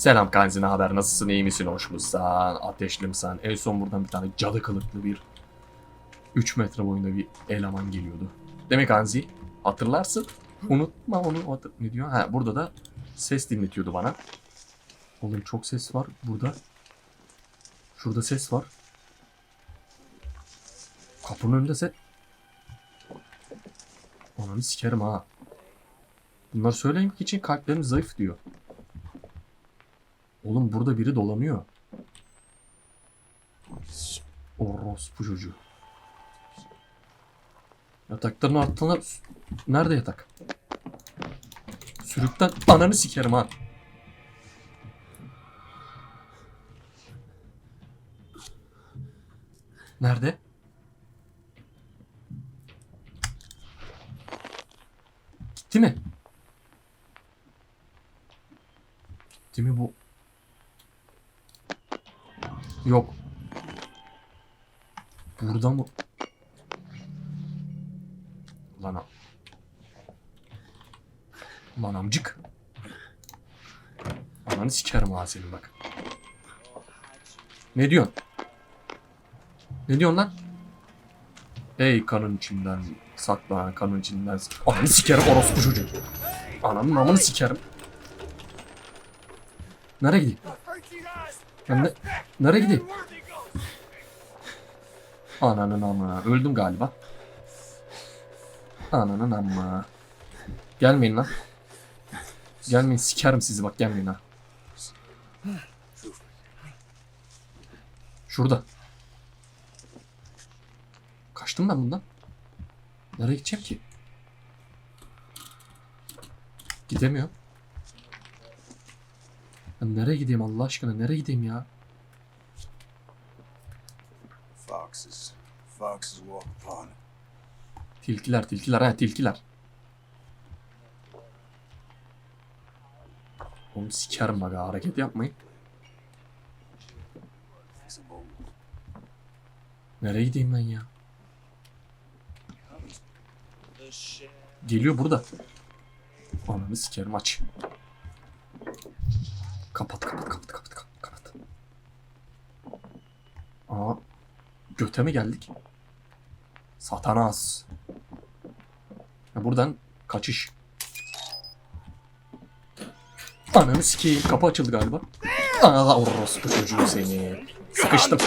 Selam Kanzi ne haber nasılsın iyi misin hoş musun ateşli misin en son buradan bir tane cadı kılıklı bir 3 metre boyunda bir eleman geliyordu. Demek Kanzi hatırlarsın unutma onu hatır- ne diyor ha burada da ses dinletiyordu bana. Oğlum çok ses var burada. Şurada ses var. Kapının önünde ses. Ananı sikerim ha. Bunlar söylemek için kalplerim zayıf diyor. Oğlum burada biri dolanıyor. Orospu çocuğu. Yatakların altına... Nerede yatak? Sürükten ananı sikerim ha. Nerede? Gitti mi? Gitti mi bu? Yok. Burada mı? Lan am- Lan amcık. Ananı sikerim ha senin bak. Ne diyorsun? Ne diyorsun lan? Ey kanın içinden sakla kanın içinden Ananı sikerim orospu çocuğu. Ananın amını sikerim. Nereye gideyim? Ne, nereye gideyim? Ananın amı. Öldüm galiba. Ananın amı. Gelmeyin lan. Gelmeyin sikerim sizi bak gelmeyin ha. Şurada. Kaçtım ben bundan. Nereye gideceğim ki? Gidemiyorum. Ben nereye gideyim Allah aşkına? Nereye gideyim ya? Foxes. Foxes walk upon. Tilkiler, tilkiler, ha tilkiler. Oğlum sikerim bak ha, hareket yapmayın. Nereye gideyim ben ya? Geliyor burada. Ananı sikerim aç. Kapat kapat kapat kapat kapat kapat. Aa göte mi geldik? Satanas. Ya buradan kaçış. Ananı sikeyim. Kapı açıldı galiba. Aa orospu çocuğu seni. Sıkıştım.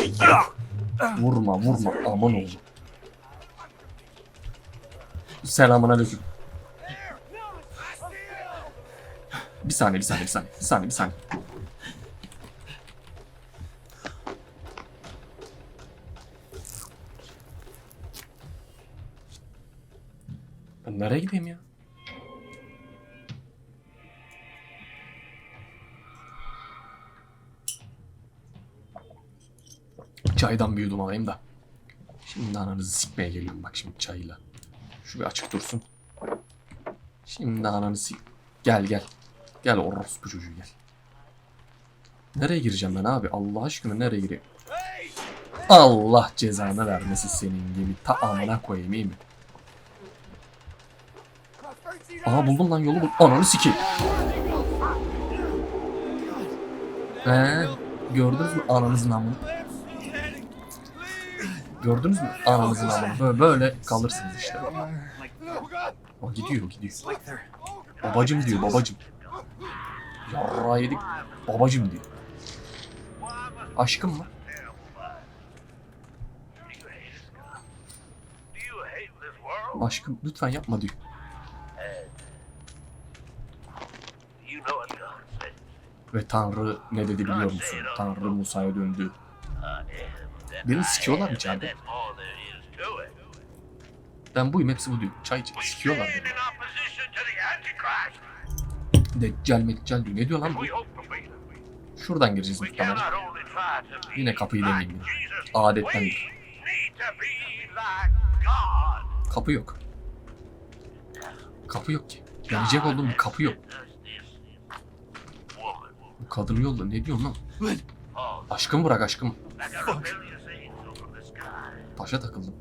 Vurma vurma aman oğlum. Selamun aleyküm. Bir saniye bir saniye bir saniye. Bir saniye bir saniye. Nereye gideyim ya? Çaydan bir yudum alayım da. Şimdi ananızı sikmeye geliyorum bak şimdi çayla. Şu bir açık dursun. Şimdi ananı sik... Gel gel. Gel orospu çocuğu gel. Nereye gireceğim ben abi? Allah aşkına nereye gireyim? Allah cezanı vermesi senin gibi. Ta amına koyayım iyi mi? Aha buldum lan yolu bul. Ananı sikeyim. He, gördünüz mü ananızın amını? Gördünüz mü ananızın amını? Böyle, böyle kalırsınız işte. O gidiyor gidiyor. Babacım diyor babacım. Yarra yedik. Babacım diyor. Aşkım mı? Aşkım lütfen yapma diyor. You know what God said. Ve Tanrı ne dedi biliyor musun? Tanrı Musa'ya döndü. Beni sikiyorlar mı it. Ben buyum hepsi bu diyor. Çay iç. We Sikiyorlar beni. Deccal meccal diyor. Ne diyor lan bu? Şuradan gireceğiz muhtemelen. Yine kapıyı. Jesus. Adettendir. Kapı yok. Kapı yok ki. Gelecek olduğum kapı yok. Kadını yolla. Ne diyorsun lan? fall Aşkımı bırak aşkımı. like a rebellious angel from the sky? Taşa takıldım.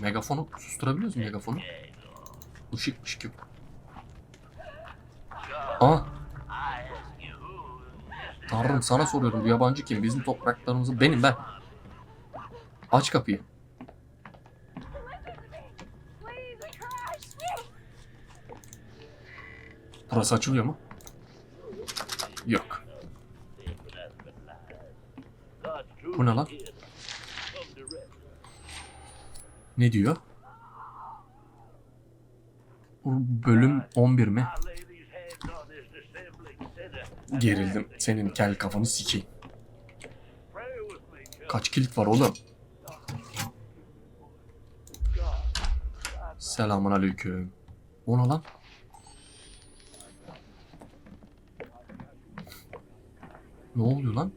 Megafonu susturabiliyoruz mu megafonu? Işık ışık yok. Aa Tanrım sana soruyorum bu yabancı kim? Bizim topraklarımızı benim ben. Aç kapıyı. Burası açılıyor mu? Yok. Bu ne lan? Ne diyor? Bölüm 11 mi? Gerildim. Senin kel kafanı sikeyim. Kaç kilit var oğlum? Selamun aleyküm. O ne lan? Ne oluyor lan?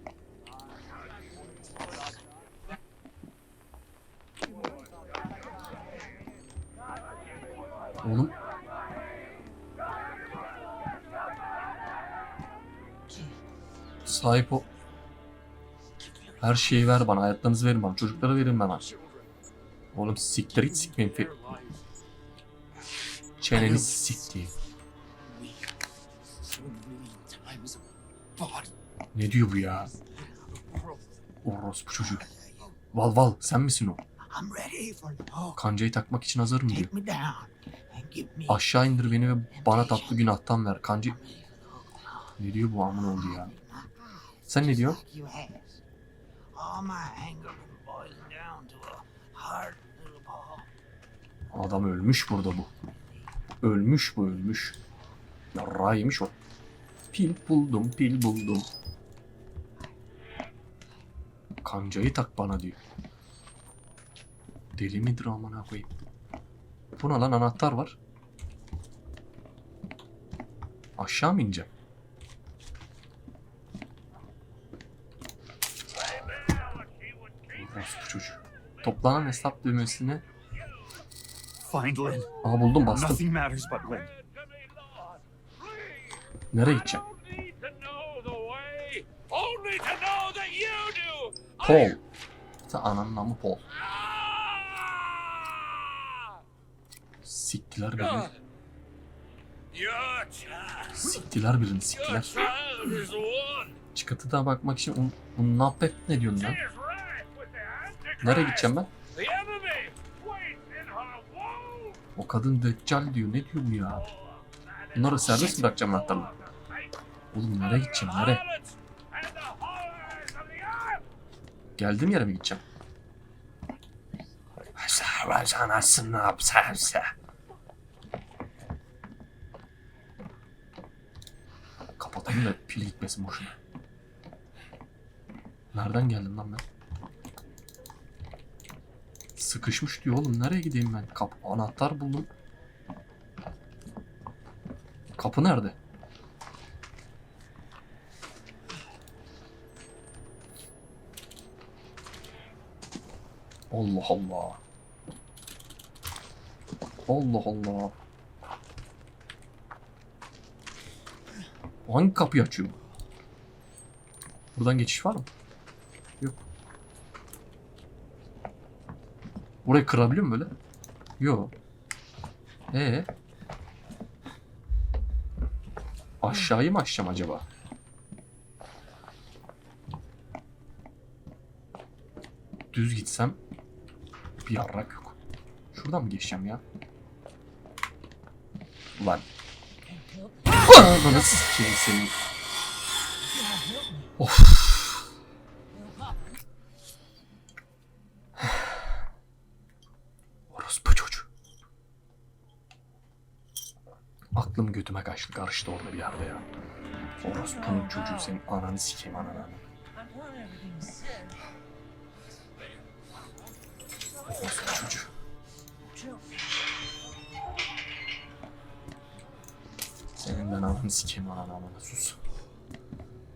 Oğlum. Sahip o. Her şeyi ver bana. Hayatlarınızı verin bana. Çocukları verin bana. Oğlum siktir git sikmeyin. Çeneni bought Ne diyor bu ya? Orospu çocuğu. Val val sen misin o? Kancayı takmak için hazırım diyor. Aşağı indir beni ve bana tatlı günahtan ver. Kancı... Ne diyor bu amın oldu ya? Sen ne diyorsun? Adam ölmüş burada bu. Ölmüş bu ölmüş. Yarrağı yemiş o. Pil buldum pil buldum. Kancayı tak bana diyor. Deli midir amına koyayım. Bu ne lan anahtar var. Aşağı mı ineceğim? Çocuğu. Toplanan hesap düğmesini Find Lynn. Aha buldum bastım. Nothing matters but Lynn. Nereye gideceğim? Paul. Sen ananın amı Paul. Ah! Siktiler birini. Siktiler birini siktiler. Çıkıtıda bakmak için un, unnapet ne diyorsun lan? Nereye gideceğim ben? O kadın deccal diyor. Ne diyor bu ya? Bunları serbest mi bırakacağım anahtarla? Oğlum nereye gideceğim? Nereye? Geldiğim yere mi gideceğim? Sen anasını yapsarsa. Kapatayım da pil gitmesin boşuna. Nereden geldim lan ben? Sıkışmış diyor oğlum. Nereye gideyim ben? Kap anahtar buldum. Kapı nerede? Allah Allah. Allah Allah. Hangi kapıyı açıyor? Buradan geçiş var mı? Yok. Burayı kırabiliyor mu böyle? Yok. Ee? Aşağıyı mı açacağım acaba? Düz gitsem bir yarrak yok. Şuradan mı geçeceğim ya? Ulan. Ananı sikeyim senin. Of. Orospu çocuğu. Aklım götüme kaçtı karıştı orada bir yerde ya. Orospu'nun çocuğu senin ananı sikeyim ananı. Orospu çocuğu. Ben ananı sikeyim ananı ananı sus.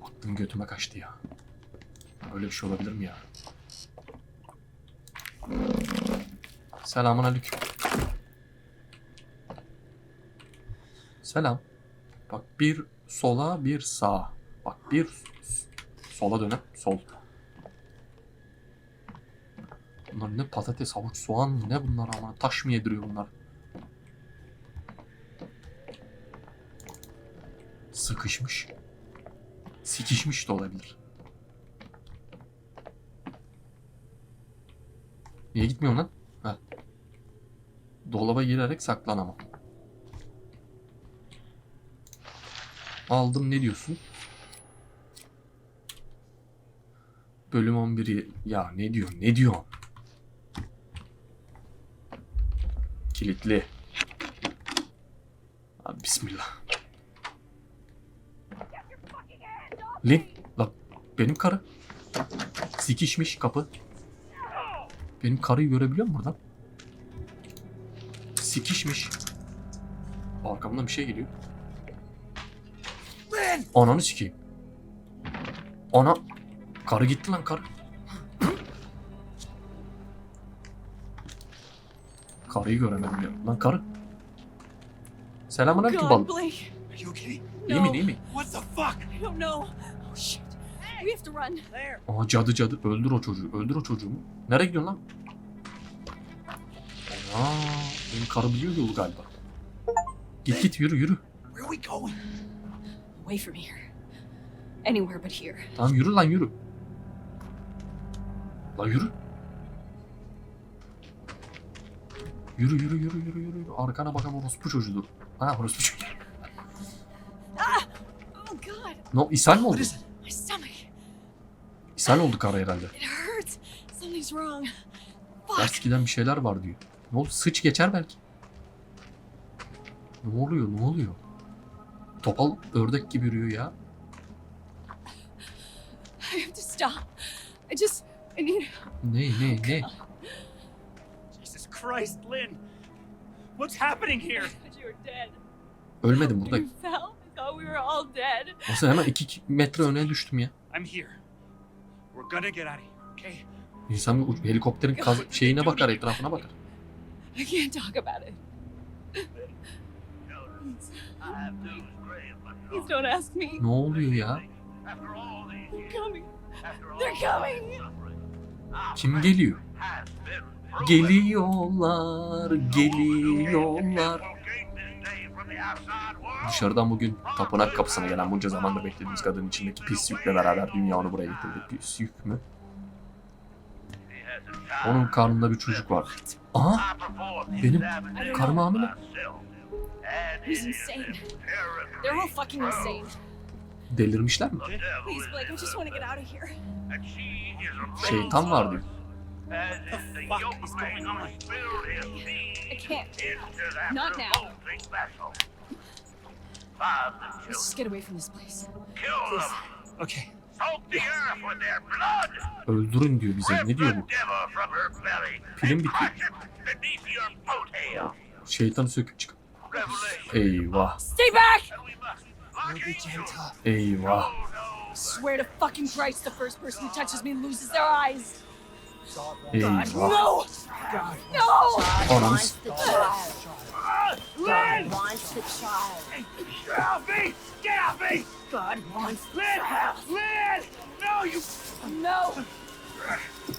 Aklım götüme kaçtı ya. Öyle bir şey olabilir mi ya? Selamun aleyküm. Selam. Bak bir sola bir sağa. Bak bir sola dönem sol. Bunlar ne patates, havuç, soğan ne bunlar ama taş mı yediriyor bunlar? Sıkışmış. Sikişmiş de olabilir. Niye gitmiyorsun lan? Ha. Dolaba girerek saklanamam. Aldım ne diyorsun? Bölüm 11'i ya ne diyor ne diyor? Kilitli. Hadi bismillah. Lin, lan benim karı. Sikişmiş kapı. Benim karıyı görebiliyor musun buradan? Sikişmiş. Arkamdan bir şey geliyor. Ananı sikeyim. Ana. Karı gitti lan karı. Karıyı göremedim ya. Lan karı. Selamun aleyküm bal. İyi mi iyi mi? What the fuck? I don't know. Aa cadı cadı. Öldür o çocuğu. Öldür o çocuğu? Nereye gidiyorsun lan? Aa, benim karı biliyor yolu galiba. Git git yürü yürü. Where are we going? Away from here. Anywhere but here. Tamam yürü lan yürü. Lan yürü. Yürü yürü yürü yürü yürü. Arkana bakan orospu çocuğudur. Ha orospu çocuğu. Oh god. No, ishal mi oldu? What is it? My stomach. İshal oldu karı herhalde. Ters giden bir şeyler var diyor. Ne oldu? Sıç geçer belki. Ne oluyor? Ne oluyor? Topal ördek gibi yürüyor ya. Ne ne ne? Jesus Christ, Lynn! What's happening here? I thought you were dead. Ölmedim burada. You fell. I thought we were all dead. Aslında hemen iki metre öne düştüm ya. I'm here. We're gonna get out of here, okay? İnsan bir uç- helikopterin kaz- şeyine bakar, etrafına bakar. I can't talk about it. Please don't ask me. Ne oluyor ya? They're coming. They're coming. Kim geliyor? Geliyorlar, geliyorlar. Dışarıdan bugün tapınak kapısına gelen bunca zamandır beklediğimiz kadının içindeki pis yükle beraber dünya onu buraya getirdi. Pis yük mü? Onun karnında bir çocuk var. Aha! Benim karım hamile. Delirmişler mi? Şeytan var diyor. The fuck is going on? I can't. Not now. Let's just ah, get away from this place. Okay. Öldürün diyor bize. Ne diyor bu? Pilim bitiyor. Şeytanı söküp çık. Eyvah. Stay back! We'll be gentle. Eyvah. Swear to fucking Christ, the first person who touches me loses their eyes. Eyvah. No! No! Ananı child. God wants the child. Get off me! Get off me! God wants the child. Lynn! No, you, No!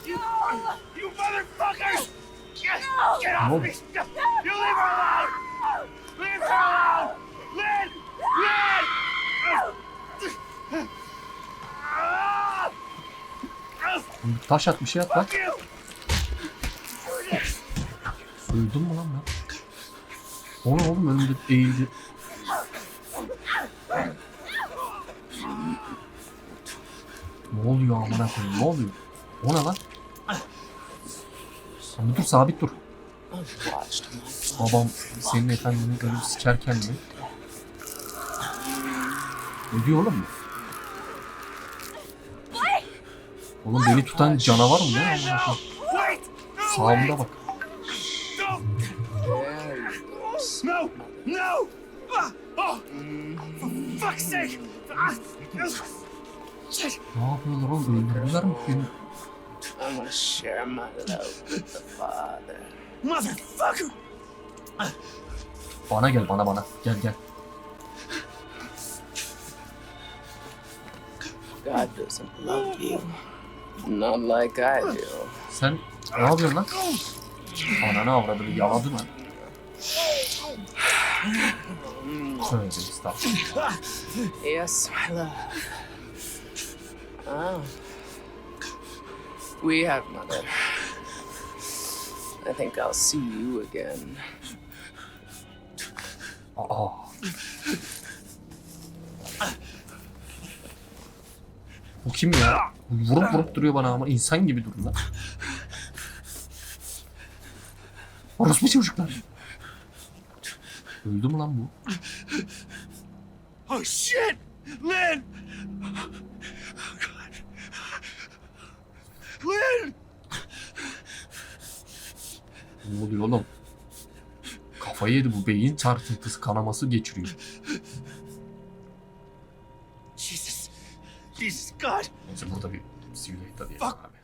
No! you motherfuckers! Get, No! get off me! You leave her alone! Leave her alone! Lynn! Lynn! Taş at bir şey at bak. Fuck you! Öldüm mü lan ben? O ne oğlum önümde eğildi. Ne oluyor amına koyayım? Ne oluyor? O ne lan? Ama dur sabit dur. Babam senin efendini ölüp sikerken mi? Ne diyor oğlum? Oğlum beni tutan canavar mı! No, Sağımda bak. No! No! Ah! Oh! For fuck's sake! Ah! Shit! Ne yapıyorlar oğlum? Öldürdüler mi beni? I'm gonna share my love with the Father. Motherfucker! Bana gel bana bana. Gel gel. God doesn't love you. Not like I do. Sen ne yapıyorsun lan? Ananı avradını yaladı lan. Tövbe estağfurullah. Yes, my love. Ah. We have, Mother. I think I'll see you again. Aa. Bu kim ya? Vurup vurup duruyor bana ama insan gibi durun lan. Orospu çocuklar. Öldü mü lan bu? Oh shit! Lynn! Lynn! Ne oluyor oğlum? Kafayı yedi bu beyin çarpıntısı kanaması geçiriyor. Jesus. Jesus God. Neyse burada bir simülatör diyelim abi.